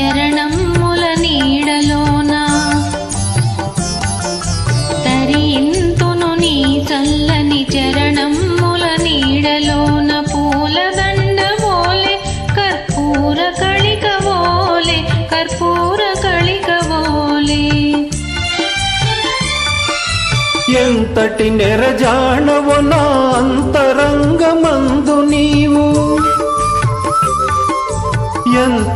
చరణముల నీడలోన తరింతును నీ చల్లని చరణముల నీడలోన పూలదండ పోలే కర్పూర కళిక పోలే కర్పూర కళిక పోలే ఎంతటి నెరజాణవు నా అంతరంగమందు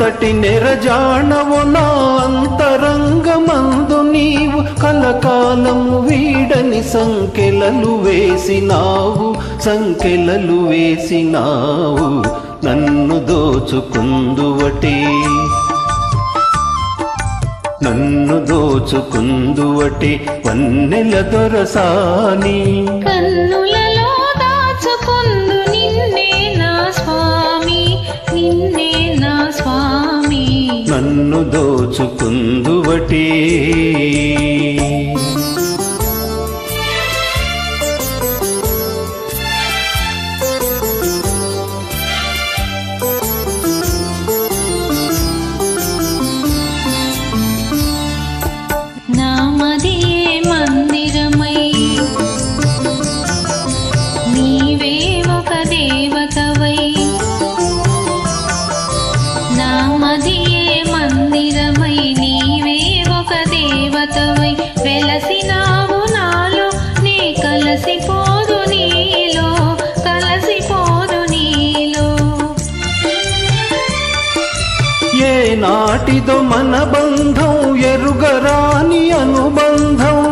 అంతటి నెరజాణవు నా అంతరంగమందు నీవు కలకాలము వీడని సంకెలలు వేసినావు సంకెలలు వేసినావు. నన్ను దోచుకుందువటి. నన్ను దోచుకుందువటి. వన్నెల దొరసాని. కన్నులలో దోచుకుందువటి. దేవతవై వెలసినావు నాలో. నే కలసిపోదు నీలో కలసిపోదు నీలో. ఏ నాటిదో మన బంధం ఎరుగరాని అనుబంధం.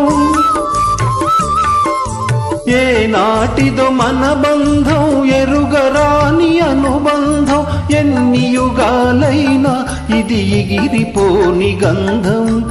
ఏ నాటిదో మన బంధం ఎరుగరాని అనుబంధం. ఎన్ని యుగాలైనా ఇది ఎగిరిపోని గంధం.